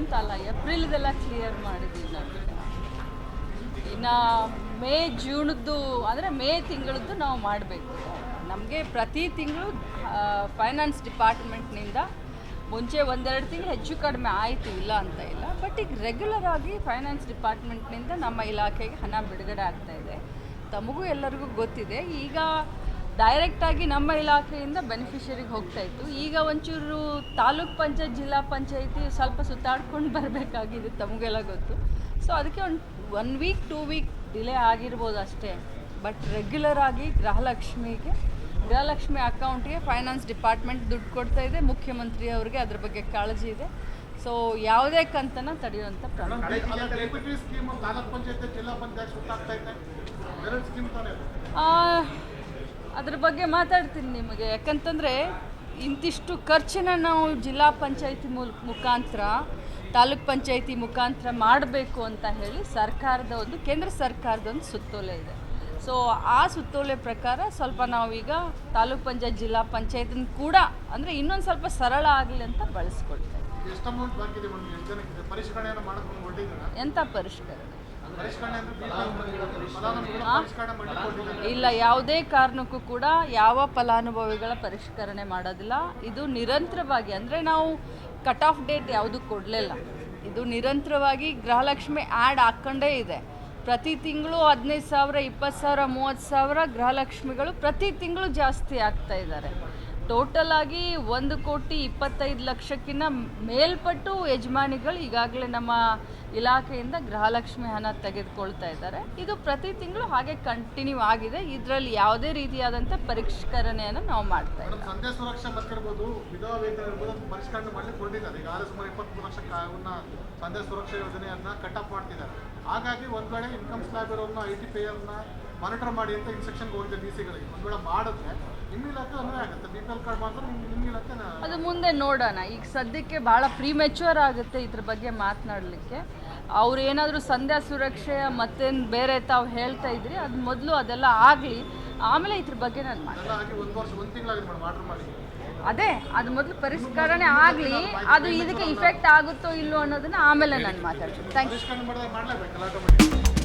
ಮಿಕ್ಕಿದೆಲ್ಲ clear ಮಾಡಿದ್ದೀವಿ ನಾವು. ಇನ್ನು ಮೇ ಜೂನದ್ದು ಅಂದರೆ ಮೇ ತಿಂಗಳದ್ದು ನಾವು ಮಾಡಬೇಕು. ನಮಗೆ ಪ್ರತಿ ತಿಂಗಳು ಫೈನಾನ್ಸ್ ಡಿಪಾರ್ಟ್ಮೆಂಟ್ನಿಂದ ಮುಂಚೆ ಒಂದೆರಡು ತಿಂಗಳು ಹೆಚ್ಚು ಕಡಿಮೆ ಆಯಿತು ಇಲ್ಲ ಅಂತ ಇಲ್ಲ. ಬಟ್ ಈಗ ರೆಗ್ಯುಲರ್ ಆಗಿ ಫೈನಾನ್ಸ್ ಡಿಪಾರ್ಟ್ಮೆಂಟ್ನಿಂದ ನಮ್ಮ ಇಲಾಖೆಗೆ ಹಣ ಬಿಡುಗಡೆ ಆಗ್ತಾ ಇದೆ. ತಮಗೂ ಎಲ್ಲರಿಗೂ ಗೊತ್ತಿದೆ. ಈಗ ಡೈರೆಕ್ಟಾಗಿ ನಮ್ಮ ಇಲಾಖೆಯಿಂದ ಬೆನಿಫಿಷರಿಗೆ ಹೋಗ್ತಾ ಇತ್ತು. ಈಗ ಒಂಚೂರು ತಾಲೂಕ್ ಪಂಚಾಯತ್ ಜಿಲ್ಲಾ ಪಂಚಾಯತಿ ಸ್ವಲ್ಪ ಸುತ್ತಾಡ್ಕೊಂಡು ಬರಬೇಕಾಗಿದೆ ತಮಗೆಲ್ಲ ಗೊತ್ತು. ಸೊ ಅದಕ್ಕೆ ಒಂದು one week two week delay ಆಗಿರ್ಬೋದು ಅಷ್ಟೇ. ಬಟ್ ರೆಗ್ಯುಲರ್ ಆಗಿ ಗೃಹಲಕ್ಷ್ಮಿಗೆ ಗೃಹಲಕ್ಷ್ಮಿ ಅಕೌಂಟ್ಗೆ ಫೈನಾನ್ಸ್ ಡಿಪಾರ್ಟ್ಮೆಂಟ್ ದುಡ್ಡು ಕೊಡ್ತಾ ಇದೆ. ಮುಖ್ಯಮಂತ್ರಿ ಅವರಿಗೆ ಅದ್ರ ಬಗ್ಗೆ ಕಾಳಜಿ ಇದೆ. ಸೊ ಯಾವುದೇ ಕಂತನ ತಡೆಯುವಂಥ ಪ್ರಾಬ್ಲಮ್ ಜಿಲ್ಲಾ ಅದ್ರ ಬಗ್ಗೆ ಮಾತಾಡ್ತೀನಿ ನಿಮಗೆ. ಯಾಕಂತಂದರೆ ಇಂತಿಷ್ಟು ಖರ್ಚನ್ನ ನಾವು ಜಿಲ್ಲಾ ಪಂಚಾಯತಿ ಮೂಲ ಮುಖಾಂತರ ತಾಲೂಕ್ ಪಂಚಾಯತಿ ಮುಖಾಂತರ ಮಾಡಬೇಕು ಅಂತ ಹೇಳಿ ಸರ್ಕಾರದ ಒಂದು ಕೇಂದ್ರ ಸರ್ಕಾರದ ಒಂದು ಸುತ್ತೋಲೆ ಇದೆ. ಸೊ ಆ ಸುತ್ತೋಲೆ ಪ್ರಕಾರ ಸ್ವಲ್ಪ ನಾವೀಗ ತಾಲೂಕ್ ಪಂಚಾಯತ್ ಜಿಲ್ಲಾ ಪಂಚಾಯತ್ನ ಕೂಡ ಅಂದರೆ ಇನ್ನೊಂದು ಸ್ವಲ್ಪ ಸರಳ ಆಗಲಿ ಅಂತ ಬಳಸ್ಕೊಳ್ತೇವೆ ಎಂಥ ಪರಿಷ್ಕರಣೆ? ಇಲ್ಲ, ಯಾವುದೇ ಕಾರಣಕ್ಕೂ ಕೂಡ ಯಾವ ಫಲಾನುಭವಿಗಳ ಪರಿಷ್ಕರಣೆ ಮಾಡೋದಿಲ್ಲ. ಇದು ನಿರಂತರವಾಗಿ, ಅಂದರೆ ನಾವು ಕಟ್ ಆಫ್ ಡೇಟ್ ಯಾವುದು ಕೊಡಲಿಲ್ಲ. ಇದು ನಿರಂತರವಾಗಿ ಗೃಹಲಕ್ಷ್ಮಿ ಆ್ಯಡ್ ಹಾಕ್ಕೊಂಡೇ ಇದೆ. ಪ್ರತಿ ತಿಂಗಳು ಹದಿನೈದು ಸಾವಿರ, ಇಪ್ಪತ್ತು ಸಾವಿರ, ಮೂವತ್ತು ಸಾವಿರ ಗೃಹಲಕ್ಷ್ಮಿಗಳು ಪ್ರತಿ ತಿಂಗಳು ಜಾಸ್ತಿ ಆಗ್ತಾ ಇದ್ದಾರೆ. ಟೋಟಲ್ ಆಗಿ ಒಂದು ಕೋಟಿ ಇಪ್ಪತ್ತೈದು ಲಕ್ಷಕ್ಕಿಂತ ಮೇಲ್ಪಟ್ಟು ಯಜಮಾನಿಗಳು ಈಗಾಗಲೇ ನಮ್ಮ ಇಲಾಖೆಯಿಂದ ಗೃಹಲಕ್ಷ್ಮಿ ಹಣ ತೆಗೆದುಕೊಳ್ತಾ ಇದ್ದಾರೆ. ಇದು ಪ್ರತಿ ತಿಂಗಳು ಹಾಗೆ ಕಂಟಿನ್ಯೂ ಆಗಿದೆ. ಇದರಲ್ಲಿ ಯಾವುದೇ ರೀತಿಯಾದಂಥ ಪರಿಷ್ಕರಣೆಯನ್ನು ನಾವು ಮಾಡ್ತಾ ಇದ್ದೀವಿ ಹಾಗಾಗಿ ಒಂದ್ ವೇಳೆ ಇನ್ಕಮ್ ಸ್ಲಾಬ್ ಇರೋದನ್ನ ಐ ಟಿ ಪಿ ಮಾನಿಟರ್ ಮಾಡಿ ಅಂತ ಇನ್ಸ್ಟ್ರಕ್ಷನ್ ಹೋಗಿದೆ ಡಿ ಸಿಗಳಿಗೆ ಒಂದ್ ವೇಳೆ ಮಾಡಿದ್ರೆ ನಿಮ್ಮ ಇಲಾಖೆ ಅನ್ವಯ ಆಗುತ್ತೆ. ಬಿ ಪಿ ಎಲ್ ಕಾರ್ಡ್ ಮಾಡಿದ್ರೆ ನಿಮ್ಮ ನಿಮ್ಮ ಇಲಾಖೆ ಅದು ಮುಂದೆ ನೋಡೋಣ. ಈಗ ಸದ್ಯಕ್ಕೆ ಭಾಳ ಪ್ರೀಮೆಚ್ಯೂರ್ ಆಗುತ್ತೆ ಇದ್ರ ಬಗ್ಗೆ ಮಾತನಾಡಲಿಕ್ಕೆ. ಅವ್ರು ಏನಾದರೂ ಸಂಧ್ಯಾ ಸುರಕ್ಷೆಯ ಮತ್ತೇನು ಬೇರೆ ತಾವು ಹೇಳ್ತಾ ಇದ್ರಿ ಅದು ಮೊದಲು ಅದೆಲ್ಲ ಆಗಲಿ. ಆಮೇಲೆ ಇದ್ರ ಬಗ್ಗೆ ನಾನು ಮಾಡಿ. ಅದೇ ಅದು ಮೊದಲು ಪರಿಷ್ಕರಣೆ ಆಗಲಿ ಅದು ಇದಕ್ಕೆ ಇಫೆಕ್ಟ್ ಆಗುತ್ತೋ ಇಲ್ಲೋ ಅನ್ನೋದನ್ನ ಆಮೇಲೆ ನಾನು ಮಾತಾಡ್ತೀನಿ. Thank you